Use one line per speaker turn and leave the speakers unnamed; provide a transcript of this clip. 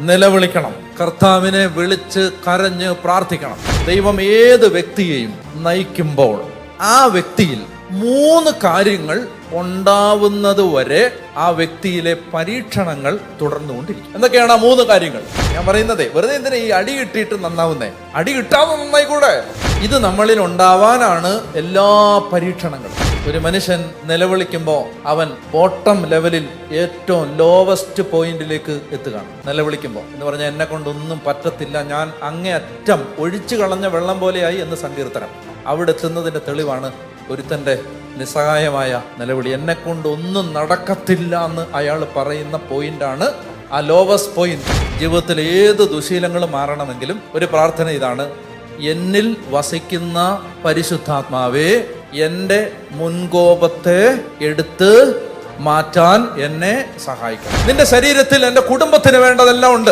നിലവിളിക്കണം. കർത്താവിനെ വിളിച്ച് കരഞ്ഞ് പ്രാർത്ഥിക്കണം. ദൈവം ഏത് വ്യക്തിയെയും നയിക്കുമ്പോൾ ആ വ്യക്തിയിൽ മൂന്ന് കാര്യങ്ങൾ ഉണ്ടാവുന്നത് വരെ ആ വ്യക്തിയിലെ പരീക്ഷണങ്ങൾ തുടർന്നുകൊണ്ടിരിക്കും. എന്തൊക്കെയാണ് ആ മൂന്ന് കാര്യങ്ങൾ? ഞാൻ പറയുന്നത് വെറുതെ എന്തിനാ ഈ അടി കിട്ടിയിട്ട് നന്നാവുന്നേ? അടി കിട്ടാതെ നന്നായിക്കൂടെ? ഇത് നമ്മളിൽ ഉണ്ടാവാനാണ് എല്ലാ പരീക്ഷണങ്ങളും. ഒരു മനുഷ്യൻ നിലവിളിക്കുമ്പോൾ അവൻ ബോട്ടം ലെവലിൽ ഏറ്റവും ലോവസ്റ്റ് പോയിന്റിലേക്ക് എത്തുകയാണ്. നിലവിളിക്കുമ്പോൾ എന്ന് പറഞ്ഞാൽ എന്നെ കൊണ്ടൊന്നും പറ്റത്തില്ല. ഞാൻ അങ്ങേ അറ്റം ഒഴിച്ചു കളഞ്ഞ വെള്ളം പോലെയായി എന്ന് സങ്കീർത്തനം. അവിടെ എത്തുന്നതിന്റെ തെളിവാണ് ഒരുത്തന്റെ നിസ്സഹായമായ നിലവിളി. എന്നെ കൊണ്ടൊന്നും നടക്കത്തില്ല എന്ന് അയാൾ പറയുന്ന പോയിന്റാണ് ആ ലോവസ്റ്റ് പോയിന്റ് ജീവിതത്തിലെ ഏത് ദുശീലങ്ങളും മാറണമെങ്കിലും ഒരു പ്രാർത്ഥന ഇതാണ്. എന്നിൽ വസിക്കുന്ന പരിശുദ്ധാത്മാവേ എന്റെ മുൻകോപത്തെ എടുത്ത് മാറ്റാൻ എന്നെ സഹായിക്കണം നിന്റെ ശരീരത്തിൽ എന്റെ കുടുംബത്തിന് വേണ്ടതെല്ലാം ഉണ്ട്.